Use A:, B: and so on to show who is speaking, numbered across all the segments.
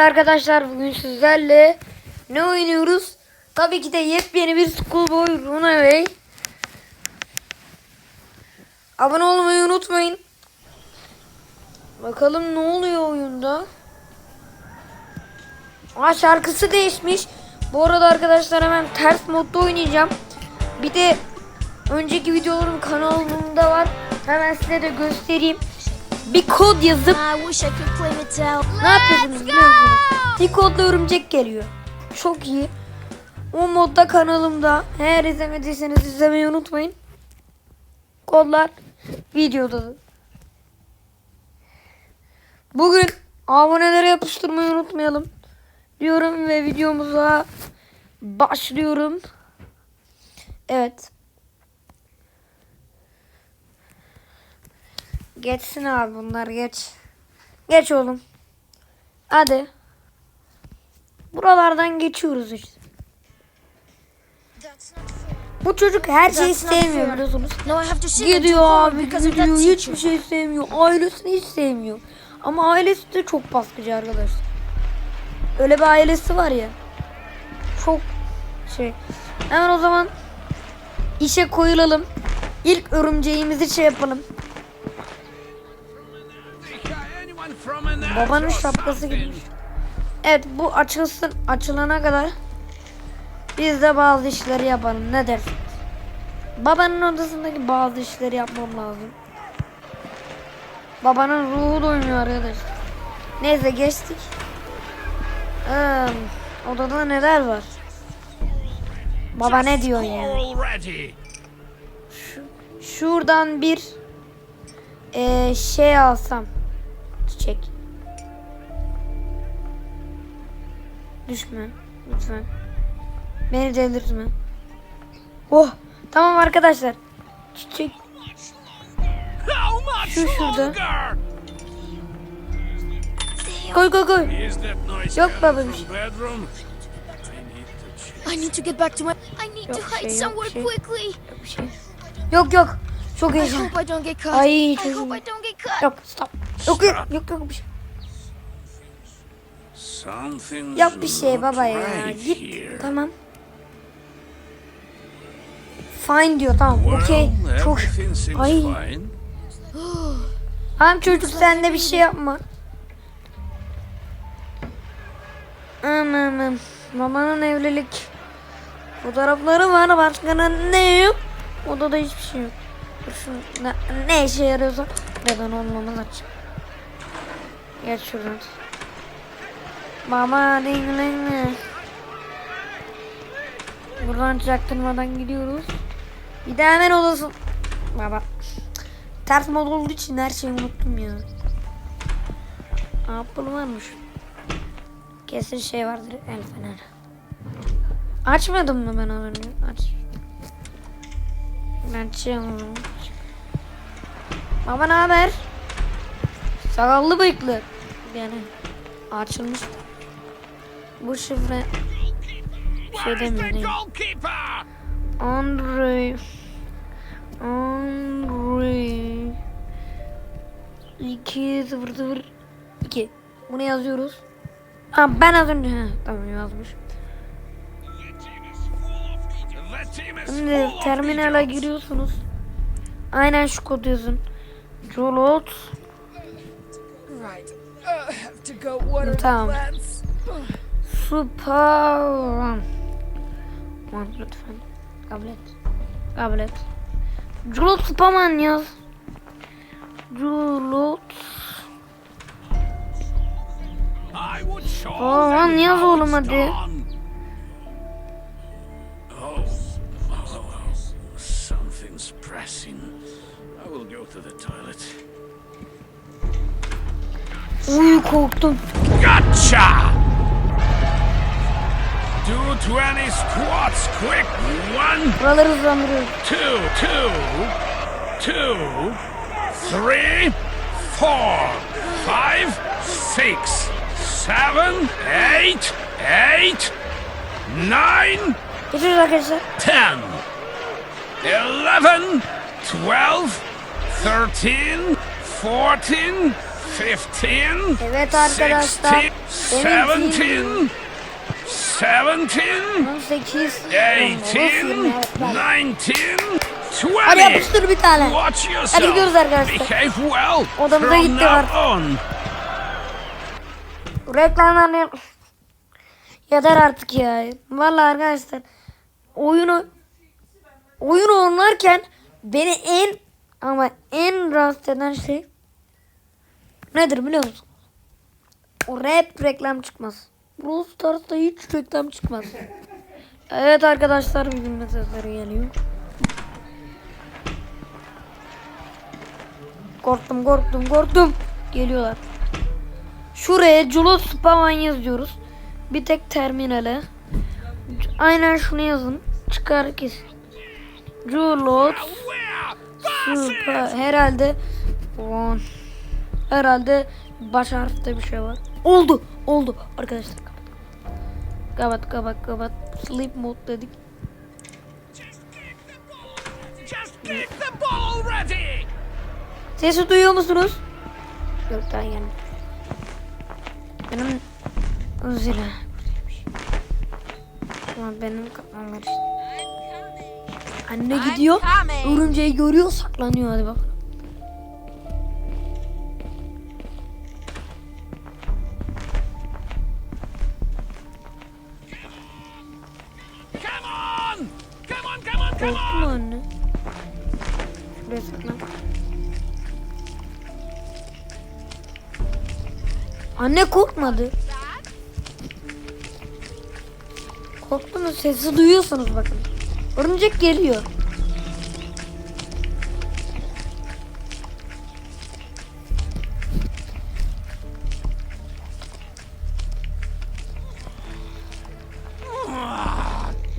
A: Arkadaşlar bugün sizlerle ne oynuyoruz? Tabii ki de yepyeni bir Schoolboy Runaway. Abone olmayı unutmayın. Bakalım ne oluyor oyunda? Aa şarkısı değişmiş. Bu arada arkadaşlar hemen ters modda oynayacağım. Bir de önceki videolarım kanalımda var. Hemen size de göstereyim. Bir kod yazıp ne yapıyorsunuz biliyor musunuz? Bir kodla örümcek geliyor. Çok iyi. O modda kanalımda. Eğer izlemediyseniz izlemeyi unutmayın. Kodlar videoda. Bugün abonelere yapıştırmayı unutmayalım. Diyorum ve videomuza başlıyorum. Evet. Geçsin abi bunlar geç. Geç oğlum. Hadi. Buralardan geçiyoruz işte. Bu çocuk her şeyi sevmiyor biliyorsunuz. Gidiyor abi gidiyor hiçbir şey sevmiyor. Ailesini hiç sevmiyor. Ama ailesi de çok baskıcı arkadaşlar. Öyle bir ailesi var ya. Çok şey. Hemen o zaman işe koyulalım. İlk örümceğimizi şey yapalım. Babanın şapkası gibi. Evet bu açılsın açılana kadar biz de bazı işleri yapalım. Ne dersin? Babanın odasındaki bazı işleri yapmam lazım. Babanın ruhu doymuyor arkadaşlar. Neyse geçtik. Ee, odada neler var? Baba ne diyor yani?
B: Already.
A: Şuradan bir eee, şey alsam. Düşme. Lütfen. Beni delirtme. Oh. Tamam arkadaşlar. Çiçek. Şu şurada. Koy koy koy. Yok
B: from bedroom? I need to
C: get back to my. I need
A: Yok
C: to hide
A: şey, yok
C: somewhere
A: şey.
C: quickly.
A: Yok şey. Yok yok. Çok heyecan. Ay,
C: caught.
A: Yok stop. Yok yok yok yok bir şey. Yap bir şey baba ya. Git.
B: here.
A: Tamam. Fine diyor tamam. Okey. Çok. Ay. Tamam çocuk sen de bir şey yapma. Aman Babanın evlilik fotoğrafları var. Başka ne- yok? Odada hiçbir şey yok. Ne, ne işe yarıyorsa neden olmamız aç. Geç şuradan. Baba dinle. Buradan çaktırmadan gidiyoruz. Bir de hemen odası. Baba. Ters mod olduğu için her şeyi unuttum ya. Apple varmış. Kesin şey vardır el fener. Açmadım mı ben önce? Aç. Ben açıyorum. Baba ne haber? Sakallı bıyıklı. Yani açılmış. Bu şifre şey
B: Where is
A: demiyor? Andre Andre 2 0 0 2 Bunu yazıyoruz. Ha ben az önce ha, tamam yazmış. Şimdi
B: idiots.
A: giriyorsunuz. Aynen şu kodu yazın. Jolot
D: Right. Uh,
A: Tamam.
D: Plants.
A: Super Aman lütfen kabul et. Kabul et. Jolot Spaman yaz.
B: Them
A: lan yaz oğlum hadi.
B: done. Oh, oh, 20 squats quick. One,
A: Buraları hızlandırıyorum.
B: two, two, two, three, four, five, six, seven, eight, eight, nine,
A: Geçiyoruz arkadaşlar.
B: ten, eleven, twelve, thirteen, fourteen, Fifteen.
A: Evet arkadaşlar.
B: Sixteen.
A: Benim
B: Seventeen. Seventeen.
A: 18.
B: Eighteen. Nineteen.
A: Hadi
B: Twenty.
A: yapıştır bir tane.
B: Watch yourself.
A: Hadi gidiyoruz arkadaşlar.
B: Behave well.
A: Odamıza
B: From
A: gitti
B: now
A: artık.
B: on.
A: Reklamlar Yeter artık ya. Vallahi arkadaşlar oyunu oyun oynarken beni en ama en rahatsız eden şey nedir biliyor musun? O rap reklam çıkmaz. Brawl Stars'ta hiç reklam çıkmaz. Evet arkadaşlar bizim mesajları geliyor. Korktum korktum korktum. Geliyorlar. Şuraya Julius Spawn yazıyoruz. Bir tek terminale. Aynen şunu yazın. Çıkar kesin. Julius Spawn. Herhalde. Herhalde baş harfte bir şey var. Oldu. Oldu. Arkadaşlar kapat. Kapat kapat. Sleep mode dedik. Sesi duyuyor musunuz? Yok daha gelmedi. Benim zira buradaymış. Ama benim kapmam karıştı. Anne gidiyor. Örümceği görüyor saklanıyor hadi bak. Mu anne? Şuraya saklan. Anne korkmadı. Korktu mu? Sesi duyuyorsunuz bakın. Örümcek geliyor.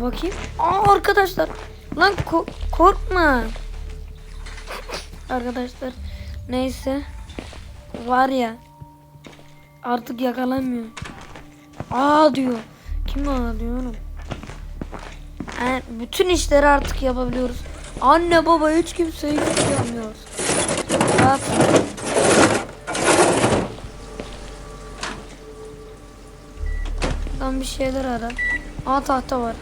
A: Bakayım. Aa arkadaşlar. Lan ko- korkma. arkadaşlar. Neyse. Var ya. Artık yakalanmıyor. Aa diyor. Kim aa diyor? Yani bütün işleri artık yapabiliyoruz. Anne baba hiç kimseyi yapmıyoruz. Rahat. Lan bir şeyler ara. Aa tahta var.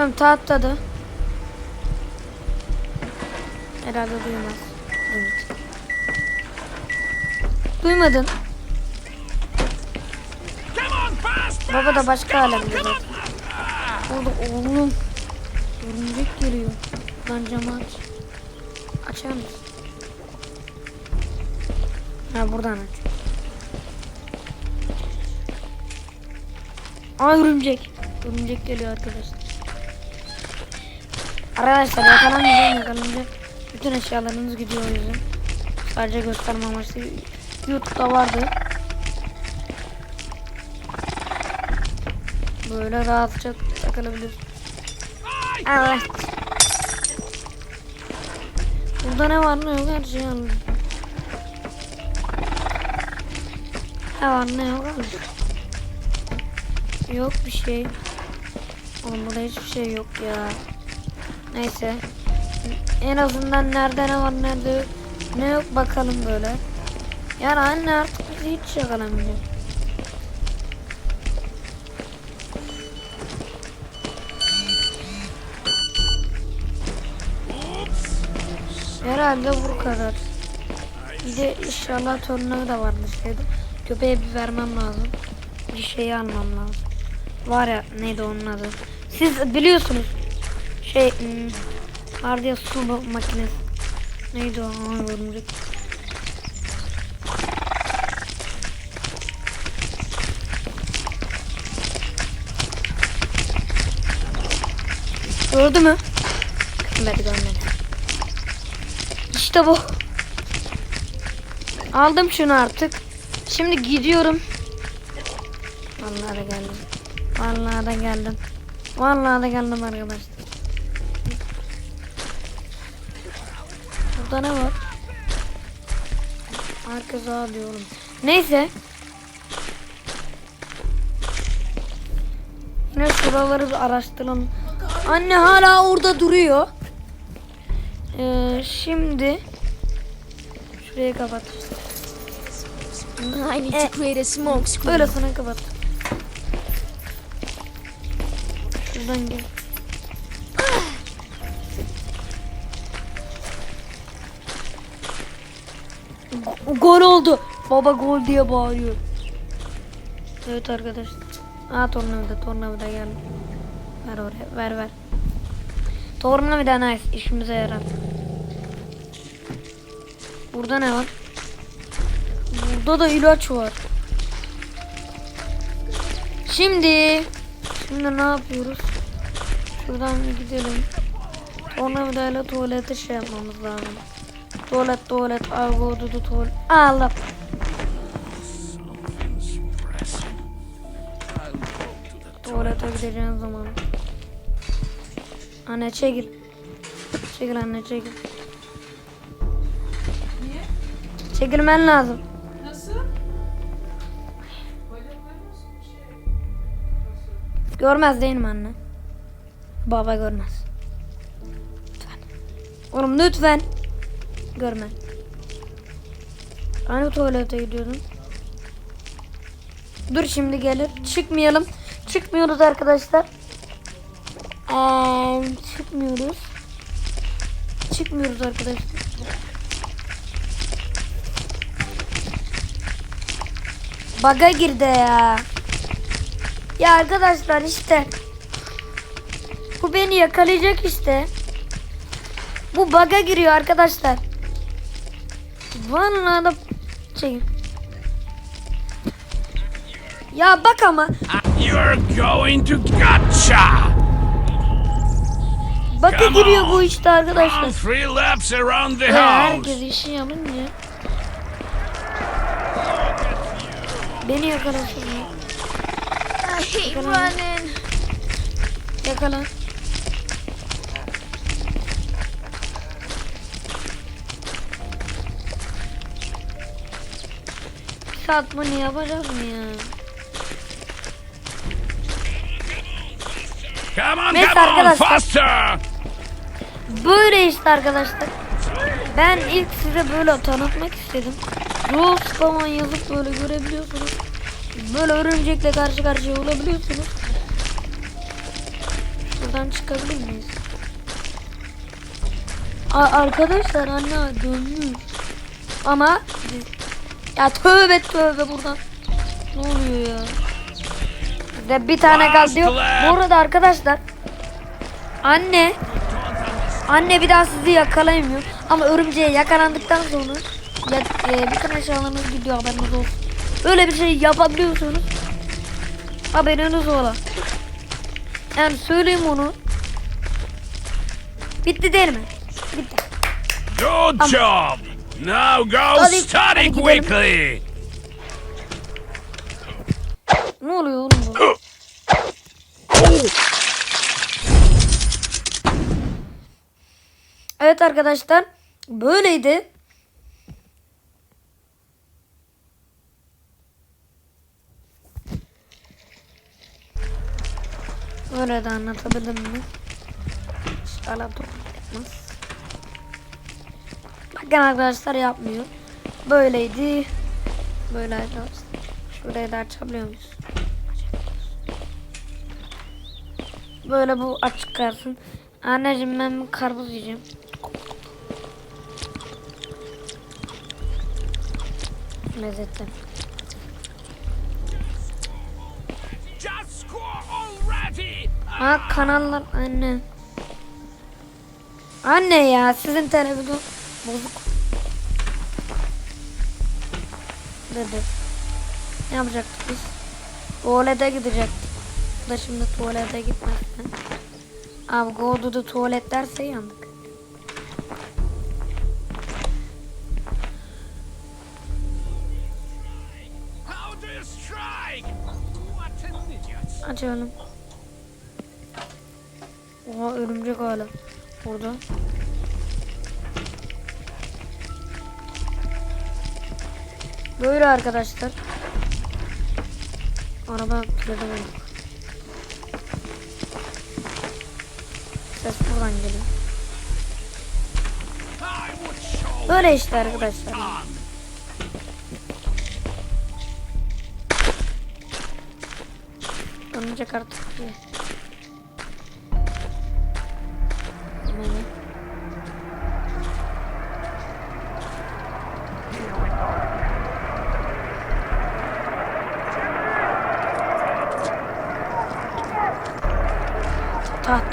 A: Tamam tahta da. Herhalde duymaz. Evet. Duymadın. Baba da başka zaten. Orada oğlum. Örümcek geliyor. Lan camı aç. Açar mısın? Ha buradan aç. Aa örümcek. Örümcek geliyor arkadaşlar. Arkadaşlar yakalamayacağım yakalanınca bütün eşyalarınız gidiyor o yüzden. Sadece gösterme amaçlı. Youtube'da vardı. Böyle rahatça takılabilir. Evet. Burada ne var ne yok her şeyi anladım. Ne var ne yok anladım. Yok bir şey. Oğlum burada hiçbir şey yok ya. Neyse. En azından nerede ne var nerede. Ne yok bakalım böyle. Yani anne artık bizi hiç yakalamıyor. Herhalde bu kadar. Bir de inşallah torunları da varmış şeyde. Köpeğe bir vermem lazım. Bir şeyi almam lazım. Var ya neydi onun adı? Siz biliyorsunuz. Şey hmm, vardı ya su ma- makinesi. Neydi o? Aa, örümcek. Gördü mü? Görmedi görmedi. İşte bu. Aldım şunu artık. Şimdi gidiyorum. Vallahi da geldim. Vallahi da geldim. Vallahi da geldim arkadaşlar. Burada ne var? Herkes ağlıyor oğlum. Neyse. Yine şuraları bir araştıralım. Anne hala orada duruyor. Ee, şimdi Şurayı kapat.
C: I need to create a smoke screen.
A: Öylesine kapat. Şuradan gel. Gol oldu. Baba gol diye bağırıyor. Evet arkadaşlar. Aa tornavida tornavida geldi. Ver oraya ver ver. Tornavida nice işimize yarar. Burada ne var? Burada da ilaç var. Şimdi şimdi ne yapıyoruz? Şuradan gidelim. Tornavidayla tuvalete şey yapmamız lazım. Tuvalet tuvalet. Allah.
B: I'll go to the
A: Tuvalete gideceğin zaman. Anne çekil. Çekil anne çekil.
D: Niye?
A: Çekilmen lazım.
D: Nasıl?
A: Görmez değil mi anne? Baba görmez. Lütfen. Oğlum lütfen. Görme. Hani tuvalete gidiyordun? Dur şimdi gelir. Çıkmayalım. Çıkmıyoruz arkadaşlar. Eee, çıkmıyoruz. Çıkmıyoruz arkadaşlar. Baga girdi ya. Ya arkadaşlar işte. Bu beni yakalayacak işte. Bu baga giriyor arkadaşlar. Vallahi da çekin. Ya bak ama
B: You're going to gotcha!
A: baka
B: Come
A: giriyor
B: on.
A: bu işte arkadaşlar.
B: Run three laps around the house.
A: herkes işi yapınca. Beni yakalasın ya.
C: I hate running.
A: Yakala. Yapacak mı ya?
B: Come on,
A: Neyse
B: come on,
A: arkadaşlar.
B: faster!
A: Böyle işte arkadaşlar. Ben ilk size böyle tanıtmak istedim. Rules falan yazıp böyle görebiliyorsunuz. Böyle örümcekle karşı karşıya olabiliyorsunuz. Şuradan çıkabilir miyiz? Aa, arkadaşlar anne dönmüş. Ama ya tövbe tövbe buradan. Ne oluyor ya? Ve bir tane kaldı diyor. Bu arada arkadaşlar anne Anne bir daha sizi yakalayamıyor. Ama örümceğe yakalandıktan sonra ya, e, bütün eşyalarınız gidiyor haberiniz olsun. Öyle bir şey yapabiliyorsunuz. Haberiniz ola. Yani söyleyeyim onu. Bitti değil mi? Bitti.
B: Good job! Now go
A: Hadi-
B: study
A: hadi gidelim.
B: quickly!
A: Ne oluyor oğlum bu? Evet arkadaşlar. Böyleydi. Öyle de anlatabildim mi? İnşallah doğru yapmaz. Bakın arkadaşlar yapmıyor. Böyleydi. Böyle arkadaşlar. Şurayı da açabiliyor muyuz? Böyle bu açık kalsın. Anneciğim ben bir karpuz yiyeceğim. Lezzetli. Ha kanallar anne. Anne ya sizin televizyon bozuk. Dedi. Ne yapacaktık biz? Tuvalete gidecektik. Da şimdi tuvalete gitmezsen. Abi go to the tuvalet derse yandık. Açalım. Oha örümcek hala. Burada. Böyle arkadaşlar. Araba bulduk. Ses buradan geliyor. Böyle işte arkadaşlar. Dönecek artık diye.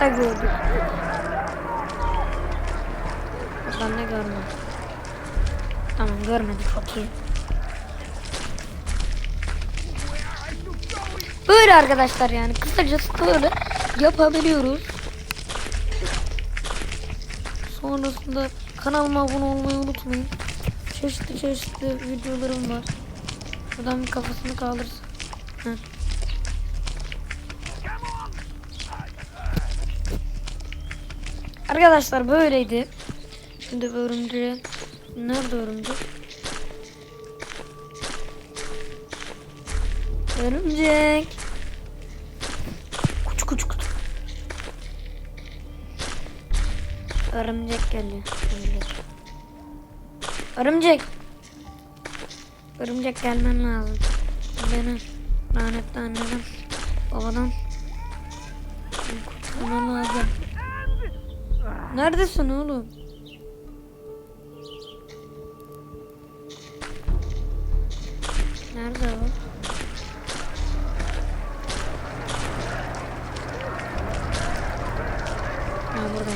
A: Gördük. Buradan ne görmedim. Tamam görmedik okey. Böyle arkadaşlar yani kısacası böyle yapabiliyoruz. Sonrasında kanalıma abone olmayı unutmayın. Çeşitli çeşitli videolarım var. Buradan bir kafasını kaldırsın. Heh. Arkadaşlar böyleydi. Şimdi örümceğe... Nerede örümcek? Örümcek. Kuç kuç kuç. Örümcek geliyor. Örümcek. Örümcek gelmen lazım. Beni lanetli anneden, babadan kurtarman lazım. Neredesin oğlum? Nerede o? Ha burada.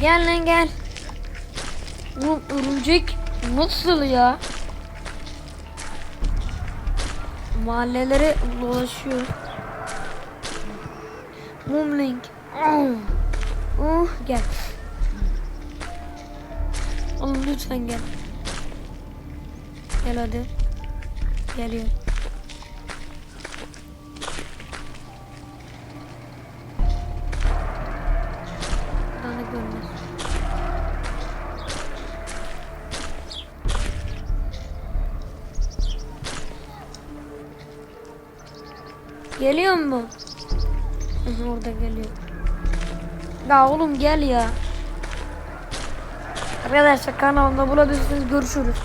A: Gel lan gel. Oğlum örümcek nasıl ya? Mahallelere dolaşıyor. Mumlink. Oh. Oh, gel. Oğlum lütfen gel. Gel hadi. Geliyor. Bana görmez. Geliyor mu? Orada geliyor. Ya oğlum gel ya. Arkadaşlar kanalımda bulabilirsiniz. Görüşürüz.